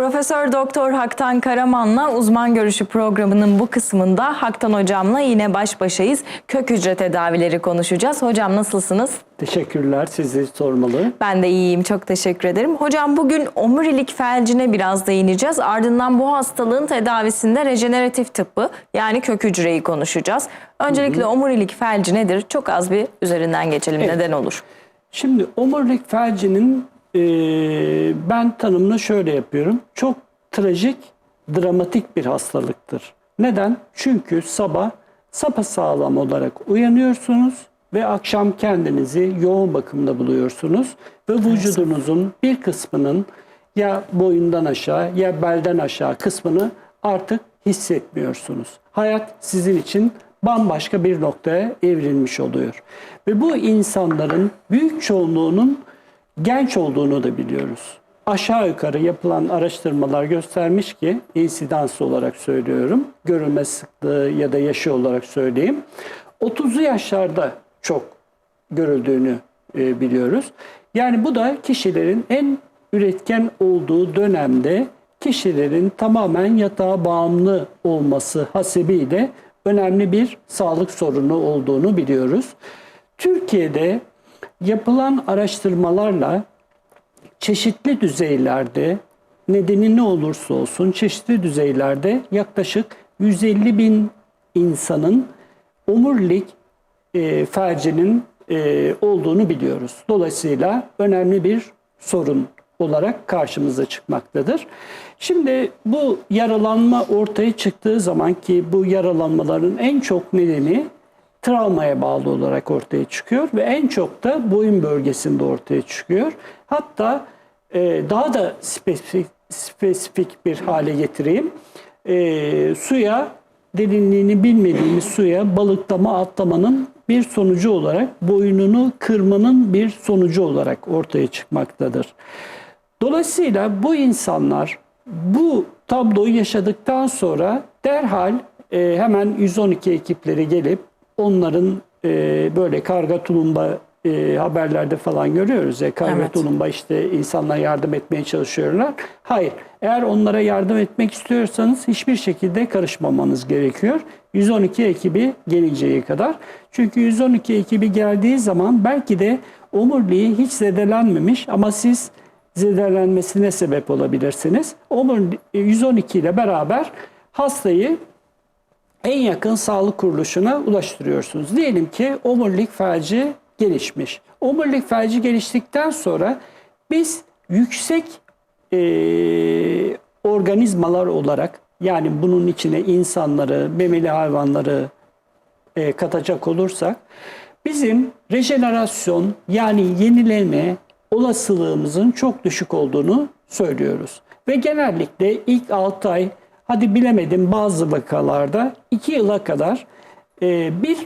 Profesör Doktor Haktan Karaman'la uzman görüşü programının bu kısmında Haktan hocamla yine baş başayız. Kök hücre tedavileri konuşacağız. Hocam nasılsınız? Teşekkürler. Sizi sormalı. Ben de iyiyim. Çok teşekkür ederim. Hocam bugün omurilik felcine biraz değineceğiz. Ardından bu hastalığın tedavisinde rejeneratif tıbbı yani kök hücreyi konuşacağız. Öncelikle omurilik felci nedir? Çok az bir üzerinden geçelim. Evet. Neden olur? Şimdi omurilik felcinin e, ben tanımını şöyle yapıyorum. Çok trajik, dramatik bir hastalıktır. Neden? Çünkü sabah sapasağlam olarak uyanıyorsunuz ve akşam kendinizi yoğun bakımda buluyorsunuz ve vücudunuzun bir kısmının ya boyundan aşağı ya belden aşağı kısmını artık hissetmiyorsunuz. Hayat sizin için bambaşka bir noktaya evrilmiş oluyor. Ve bu insanların büyük çoğunluğunun genç olduğunu da biliyoruz. Aşağı yukarı yapılan araştırmalar göstermiş ki, insidans olarak söylüyorum, görülme sıklığı ya da yaşı olarak söyleyeyim, 30'lu yaşlarda çok görüldüğünü e, biliyoruz. Yani bu da kişilerin en üretken olduğu dönemde kişilerin tamamen yatağa bağımlı olması hasebiyle önemli bir sağlık sorunu olduğunu biliyoruz. Türkiye'de yapılan araştırmalarla çeşitli düzeylerde nedeni ne olursa olsun çeşitli düzeylerde yaklaşık 150 bin insanın omurilik e, felcinin e, olduğunu biliyoruz. Dolayısıyla önemli bir sorun olarak karşımıza çıkmaktadır. Şimdi bu yaralanma ortaya çıktığı zaman ki bu yaralanmaların en çok nedeni travmaya bağlı olarak ortaya çıkıyor ve en çok da boyun bölgesinde ortaya çıkıyor. Hatta e, daha da spesifik, spesifik bir hale getireyim. E, suya derinliğini bilmediğimiz suya balıklama atlamanın bir sonucu olarak boynunu kırmanın bir sonucu olarak ortaya çıkmaktadır. Dolayısıyla bu insanlar bu tabloyu yaşadıktan sonra derhal e, hemen 112 ekipleri gelip onların e, böyle karga tulumba e, haberlerde falan görüyoruz ya karga Evet. tulumba işte insanlara yardım etmeye çalışıyorlar. Hayır. Eğer onlara yardım etmek istiyorsanız hiçbir şekilde karışmamanız gerekiyor. 112 ekibi gelinceye kadar. Çünkü 112 ekibi geldiği zaman belki de omuriliği hiç zedelenmemiş ama siz zedelenmesine sebep olabilirsiniz. Omurili 112 ile beraber hastayı en yakın sağlık kuruluşuna ulaştırıyorsunuz. Diyelim ki omurilik felci gelişmiş. Omurilik felci geliştikten sonra biz yüksek eee, organizmalar olarak yani bunun içine insanları, memeli hayvanları e, katacak olursak bizim rejenerasyon yani yenileme olasılığımızın çok düşük olduğunu söylüyoruz. Ve genellikle ilk 6 ay hadi bilemedim bazı vakalarda 2 yıla kadar e, bir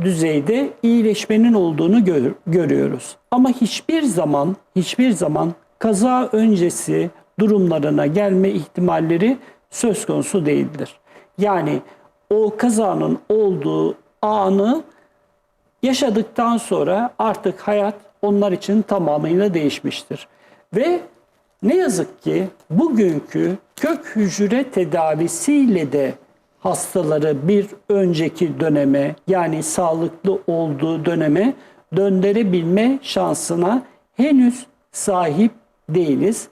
düzeyde iyileşmenin olduğunu gör- görüyoruz. Ama hiçbir zaman hiçbir zaman kaza öncesi durumlarına gelme ihtimalleri söz konusu değildir. Yani o kazanın olduğu anı yaşadıktan sonra artık hayat onlar için tamamıyla değişmiştir. Ve ne yazık ki bugünkü kök hücre tedavisiyle de hastaları bir önceki döneme yani sağlıklı olduğu döneme döndürebilme şansına henüz sahip değiliz.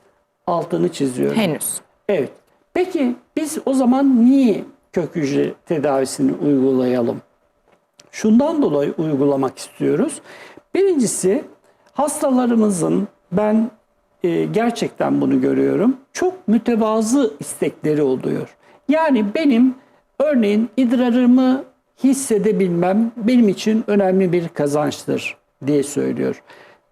Altını çiziyorum. Henüz. Evet. Peki biz o zaman niye kök hücre tedavisini uygulayalım? Şundan dolayı uygulamak istiyoruz. Birincisi hastalarımızın ben e, gerçekten bunu görüyorum. Çok mütevazı istekleri oluyor. Yani benim örneğin idrarımı hissedebilmem benim için önemli bir kazançtır diye söylüyor.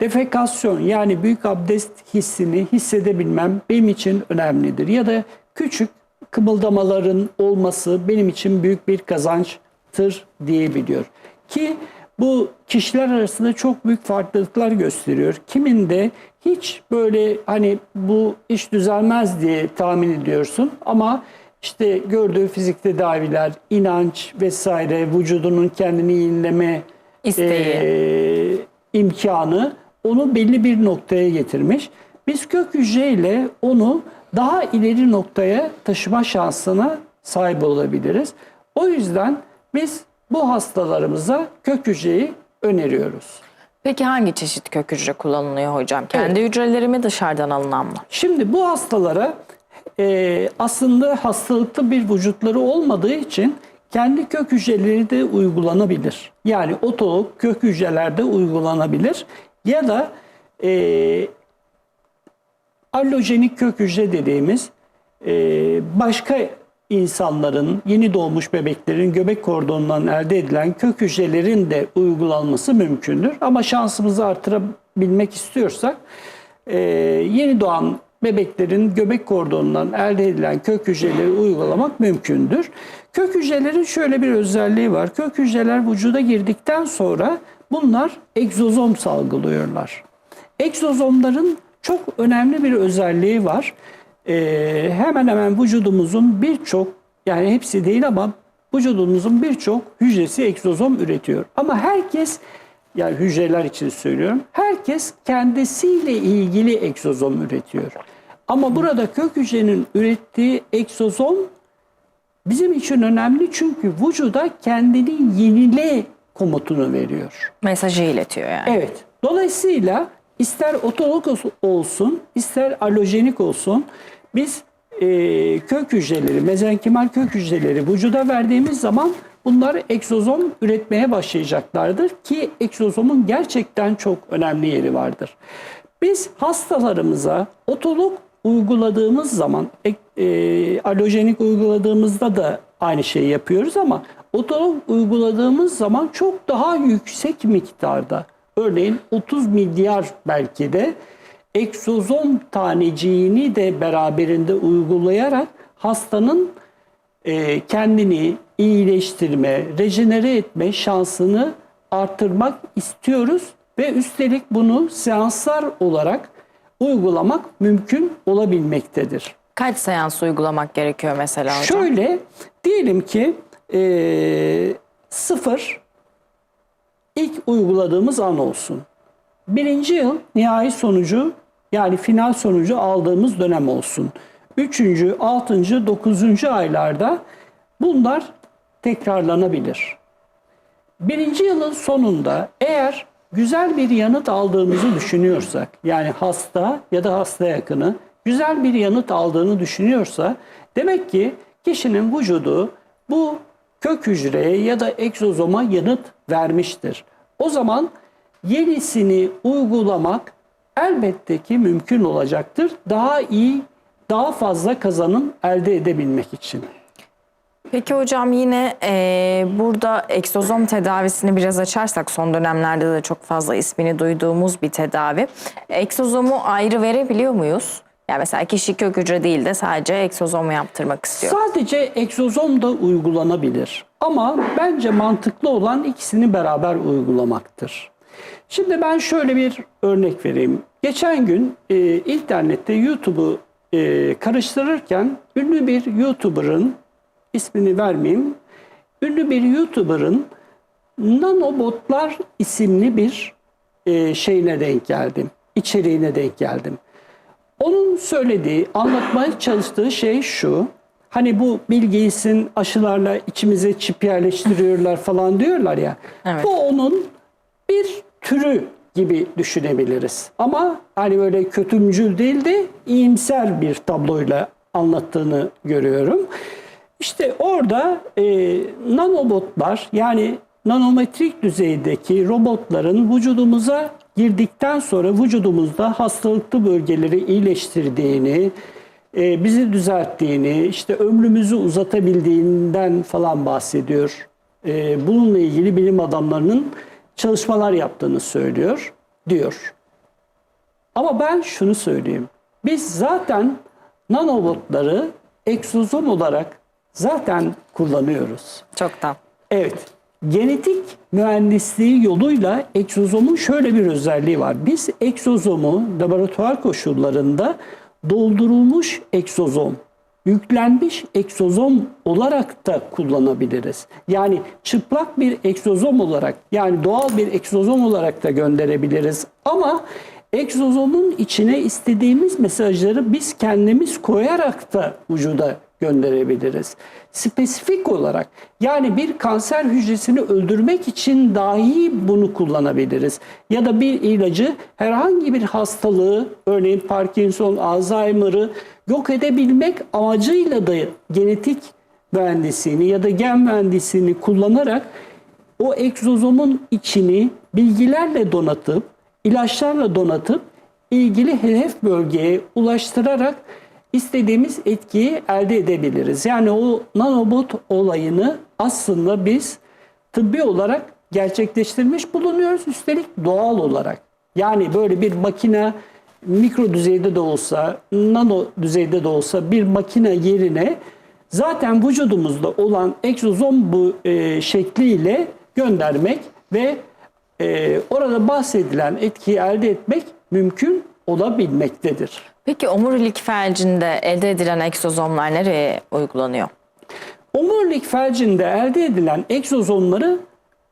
Defekasyon yani büyük abdest hissini hissedebilmem benim için önemlidir. Ya da küçük kımıldamaların olması benim için büyük bir kazançtır diyebiliyor. Ki bu kişiler arasında çok büyük farklılıklar gösteriyor. Kiminde hiç böyle hani bu iş düzelmez diye tahmin ediyorsun ama işte gördüğü fizik tedaviler, inanç vesaire vücudunun kendini yenileme İsteği. e, imkanı onu belli bir noktaya getirmiş. Biz kök hücreyle onu daha ileri noktaya taşıma şansına sahip olabiliriz. O yüzden biz bu hastalarımıza kök hücreyi öneriyoruz. Peki hangi çeşit kök hücre kullanılıyor hocam? Kendi hücreleri mi dışarıdan alınan mı? Şimdi bu hastalara e, aslında hastalıklı bir vücutları olmadığı için kendi kök hücreleri de uygulanabilir. Yani otolog kök hücrelerde uygulanabilir. Ya da e, allojenik kök hücre dediğimiz e, başka insanların, yeni doğmuş bebeklerin göbek kordonundan elde edilen kök hücrelerin de uygulanması mümkündür. Ama şansımızı artırabilmek istiyorsak e, yeni doğan bebeklerin göbek kordonundan elde edilen kök hücreleri uygulamak mümkündür. Kök hücrelerin şöyle bir özelliği var. Kök hücreler vücuda girdikten sonra bunlar egzozom salgılıyorlar. Egzozomların çok önemli bir özelliği var. Ee, hemen hemen vücudumuzun birçok yani hepsi değil ama vücudumuzun birçok hücresi egzozom üretiyor. Ama herkes yani hücreler için söylüyorum. Herkes kendisiyle ilgili egzozom üretiyor. Ama burada kök hücrenin ürettiği egzozom bizim için önemli çünkü vücuda kendini yenile komutunu veriyor. Mesajı iletiyor yani. Evet. Dolayısıyla ister otolog olsun, ister alojenik olsun biz e, kök hücreleri, mezenkimal kök hücreleri vücuda verdiğimiz zaman bunlar egzozom üretmeye başlayacaklardır ki egzozomun gerçekten çok önemli yeri vardır. Biz hastalarımıza otolog uyguladığımız zaman e, e, alojenik uyguladığımızda da aynı şeyi yapıyoruz ama otolog uyguladığımız zaman çok daha yüksek miktarda örneğin 30 milyar belki de egzozom taneciğini de beraberinde uygulayarak hastanın e, kendini iyileştirme, rejenere etme şansını artırmak istiyoruz ve üstelik bunu seanslar olarak uygulamak mümkün olabilmektedir. Kaç seans uygulamak gerekiyor mesela hocam? Şöyle diyelim ki e, sıfır ilk uyguladığımız an olsun. Birinci yıl nihai sonucu yani final sonucu aldığımız dönem olsun. Üçüncü, altıncı, dokuzuncu aylarda bunlar tekrarlanabilir. Birinci yılın sonunda eğer güzel bir yanıt aldığımızı düşünüyorsak, yani hasta ya da hasta yakını güzel bir yanıt aldığını düşünüyorsa, demek ki kişinin vücudu bu kök hücreye ya da egzozoma yanıt vermiştir. O zaman yenisini uygulamak elbette ki mümkün olacaktır. Daha iyi, daha fazla kazanım elde edebilmek için. Peki hocam yine e, burada egzozom tedavisini biraz açarsak son dönemlerde de çok fazla ismini duyduğumuz bir tedavi. Egzozomu ayrı verebiliyor muyuz? Yani mesela kişi kök hücre değil de sadece egzozomu yaptırmak istiyor. Sadece egzozom da uygulanabilir. Ama bence mantıklı olan ikisini beraber uygulamaktır. Şimdi ben şöyle bir örnek vereyim. Geçen gün e, internette YouTube'u e, karıştırırken ünlü bir YouTuber'ın ismini vermeyeyim. Ünlü bir YouTuber'ın nanobotlar isimli bir e, şeyine denk geldim. İçeriğine denk geldim. Onun söylediği, anlatmaya çalıştığı şey şu. Hani bu Bill Gates'in aşılarla içimize çip yerleştiriyorlar falan diyorlar ya. Evet. Bu onun bir türü gibi düşünebiliriz. Ama hani böyle kötümcül değil de iyimser bir tabloyla anlattığını görüyorum. İşte orada e, nanobotlar yani nanometrik düzeydeki robotların vücudumuza girdikten sonra vücudumuzda hastalıklı bölgeleri iyileştirdiğini, e, bizi düzelttiğini, işte ömrümüzü uzatabildiğinden falan bahsediyor. E, bununla ilgili bilim adamlarının çalışmalar yaptığını söylüyor, diyor. Ama ben şunu söyleyeyim. Biz zaten nanobotları egzozom olarak zaten kullanıyoruz. Çoktan. Evet. Genetik mühendisliği yoluyla egzozomun şöyle bir özelliği var. Biz egzozomu laboratuvar koşullarında doldurulmuş egzozom, yüklenmiş egzozom olarak da kullanabiliriz. Yani çıplak bir egzozom olarak yani doğal bir egzozom olarak da gönderebiliriz. Ama egzozomun içine istediğimiz mesajları biz kendimiz koyarak da vücuda gönderebiliriz. Spesifik olarak yani bir kanser hücresini öldürmek için dahi bunu kullanabiliriz. Ya da bir ilacı herhangi bir hastalığı örneğin Parkinson, Alzheimer'ı yok edebilmek amacıyla da genetik mühendisliğini ya da gen mühendisliğini kullanarak o egzozomun içini bilgilerle donatıp, ilaçlarla donatıp ilgili hedef bölgeye ulaştırarak istediğimiz etkiyi elde edebiliriz. Yani o nanobot olayını aslında biz tıbbi olarak gerçekleştirmiş bulunuyoruz. Üstelik doğal olarak. Yani böyle bir makine mikro düzeyde de olsa, nano düzeyde de olsa bir makine yerine zaten vücudumuzda olan egzozom bu e, şekliyle göndermek ve e, orada bahsedilen etkiyi elde etmek mümkün olabilmektedir. Peki omurilik felcinde elde edilen egzozomlar nereye uygulanıyor? Omurilik felcinde elde edilen egzozomları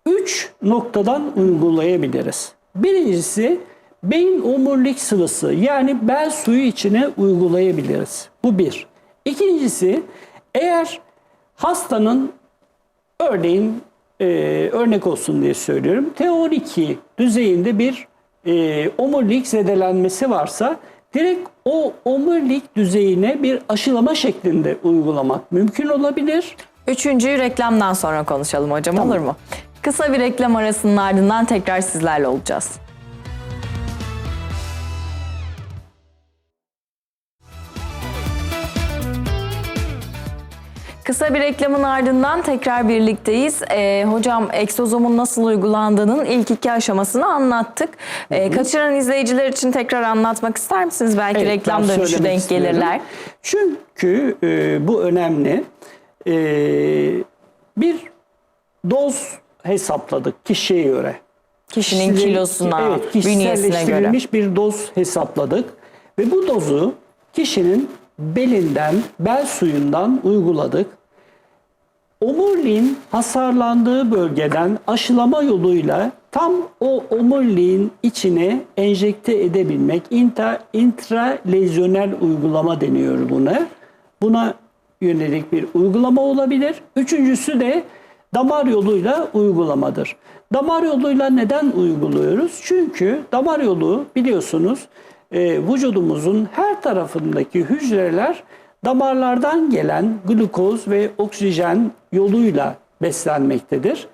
3 noktadan uygulayabiliriz. Birincisi beyin omurilik sıvısı yani bel suyu içine uygulayabiliriz. Bu bir. İkincisi eğer hastanın örneğin e, örnek olsun diye söylüyorum T12 düzeyinde bir e, omurilik zedelenmesi varsa direkt o omurilik düzeyine bir aşılama şeklinde uygulamak mümkün olabilir. Üçüncüyü reklamdan sonra konuşalım hocam olur mu? Kısa bir reklam arasının ardından tekrar sizlerle olacağız. Kısa bir reklamın ardından tekrar birlikteyiz. Ee, hocam egzozomun nasıl uygulandığının ilk iki aşamasını anlattık. Ee, kaçıran izleyiciler için tekrar anlatmak ister misiniz? Belki Evet, reklam dönüşü denk istiyorum. gelirler. Çünkü e, bu önemli. E, bir doz hesapladık kişiye göre. Kişinin Kişilerin- kilosuna, evet, bünyesine göre. bir doz hesapladık. Ve bu dozu kişinin belinden, bel suyundan uyguladık. Omuriliğin hasarlandığı bölgeden aşılama yoluyla tam o omuriliğin içine enjekte edebilmek intra, intralezyonel uygulama deniyor buna. Buna yönelik bir uygulama olabilir. Üçüncüsü de damar yoluyla uygulamadır. Damar yoluyla neden uyguluyoruz? Çünkü damar yolu biliyorsunuz e, vücudumuzun her tarafındaki hücreler damarlardan gelen glukoz ve oksijen yoluyla beslenmektedir.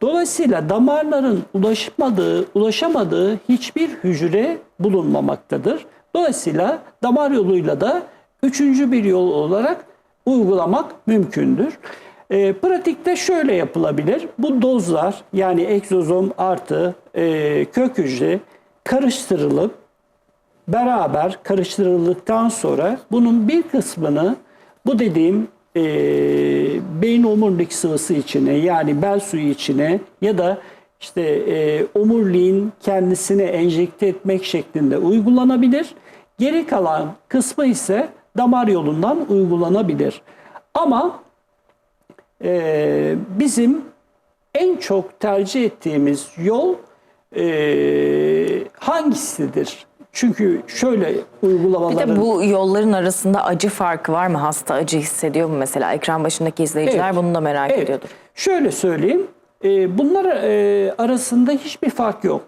Dolayısıyla damarların ulaşmadığı, ulaşamadığı hiçbir hücre bulunmamaktadır. Dolayısıyla damar yoluyla da üçüncü bir yol olarak uygulamak mümkündür. E, pratikte şöyle yapılabilir. Bu dozlar yani egzozom artı e, kök hücre karıştırılıp beraber karıştırıldıktan sonra bunun bir kısmını bu dediğim e, beyin omurilik sıvısı içine yani bel suyu içine ya da işte e, omuriliğin kendisine enjekte etmek şeklinde uygulanabilir. Geri kalan kısmı ise damar yolundan uygulanabilir. Ama e, bizim en çok tercih ettiğimiz yol e, hangisidir? Çünkü şöyle Bir uygulamaların... de bu yolların arasında acı farkı var mı? Hasta acı hissediyor mu mesela? Ekran başındaki izleyiciler Evet. bunu da merak Evet. ediyordur. Şöyle söyleyeyim. e, bunlar e, arasında hiçbir fark yok.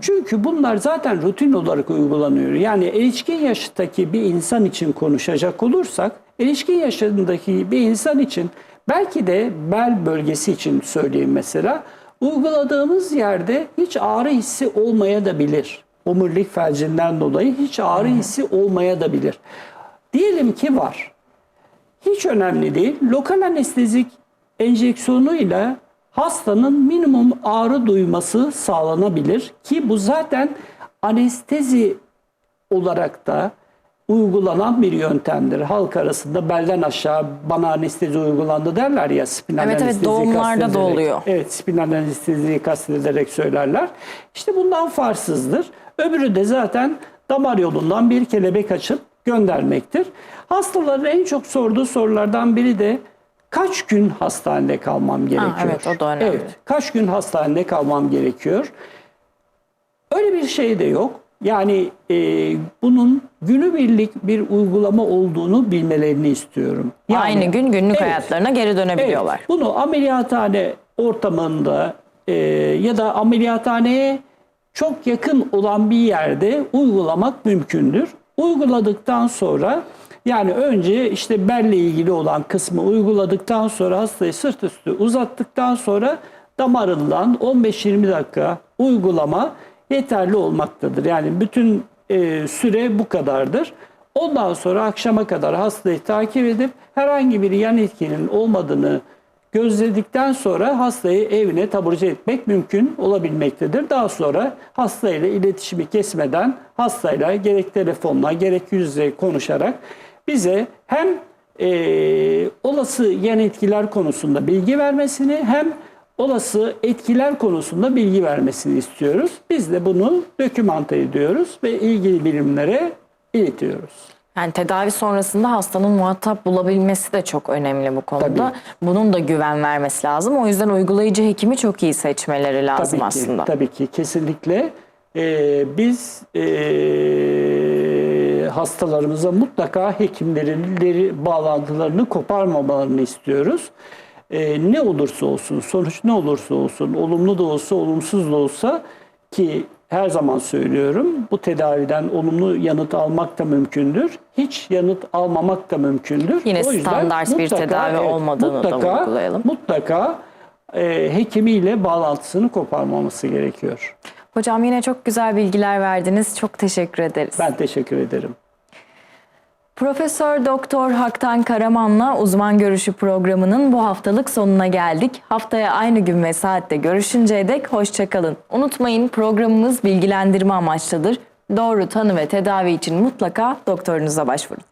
Çünkü bunlar zaten rutin olarak uygulanıyor. Yani erişkin yaştaki bir insan için konuşacak olursak, erişkin yaşındaki bir insan için belki de bel bölgesi için söyleyeyim mesela, uyguladığımız yerde hiç ağrı hissi olmaya da bilir. Omurilik felcinden dolayı hiç ağrı hissi olmaya da bilir. Diyelim ki var. Hiç önemli değil. Lokal anestezik enjeksiyonuyla hastanın minimum ağrı duyması sağlanabilir ki bu zaten anestezi olarak da uygulanan bir yöntemdir. Halk arasında belden aşağı bana anestezi uygulandı derler ya spinal Evet, evet, anesteziyi doğumlarda da oluyor. Evet spinal anesteziyi kastederek söylerler. İşte bundan farsızdır. Öbürü de zaten damar yolundan bir kelebek açıp göndermektir. Hastaların en çok sorduğu sorulardan biri de kaç gün hastanede kalmam gerekiyor? evet, o da önemli. Evet, kaç gün hastanede kalmam gerekiyor? Öyle bir şey de yok. Yani e, bunun günübirlik bir uygulama olduğunu bilmelerini istiyorum. Yani, Aynı gün günlük Evet. hayatlarına geri dönebiliyorlar. Evet, bunu ameliyathane ortamında e, ya da ameliyathaneye çok yakın olan bir yerde uygulamak mümkündür. Uyguladıktan sonra yani önce işte belle ilgili olan kısmı uyguladıktan sonra hastayı sırt üstü uzattıktan sonra damarından 15-20 dakika uygulama yeterli olmaktadır. Yani bütün e, süre bu kadardır. Ondan sonra akşama kadar hastayı takip edip herhangi bir yan etkinin olmadığını gözledikten sonra hastayı evine taburcu etmek mümkün olabilmektedir. Daha sonra hastayla iletişimi kesmeden hastayla gerek telefonla gerek yüz yüze konuşarak bize hem eee, olası yan etkiler konusunda bilgi vermesini hem olası etkiler konusunda bilgi vermesini istiyoruz. Biz de bunu dokümante ediyoruz ve ilgili birimlere iletiyoruz. Yani tedavi sonrasında hastanın muhatap bulabilmesi de çok önemli bu konuda. Tabii. Bunun da güven vermesi lazım. O yüzden uygulayıcı hekimi çok iyi seçmeleri lazım tabii aslında. Ki, tabii ki kesinlikle Ee, biz ee, hastalarımıza mutlaka hekimlerin bağlantılarını koparmamalarını istiyoruz. Ee, ne olursa olsun, sonuç ne olursa olsun, olumlu da olsa, olumsuz da olsa ki her zaman söylüyorum bu tedaviden olumlu yanıt almak da mümkündür. Hiç yanıt almamak da mümkündür. Yine O yüzden standart bir tedavi olmadığını da mutlaka, vurgulayalım. Mutlaka e, hekimiyle bağlantısını koparmaması gerekiyor. Hocam yine çok güzel bilgiler verdiniz. Çok teşekkür ederiz. Ben teşekkür ederim. Profesör Doktor Haktan Karaman'la uzman görüşü programının bu haftalık sonuna geldik. Haftaya aynı gün ve saatte görüşünceye dek hoşçakalın. Unutmayın programımız bilgilendirme amaçlıdır. Doğru tanı ve tedavi için mutlaka doktorunuza başvurun.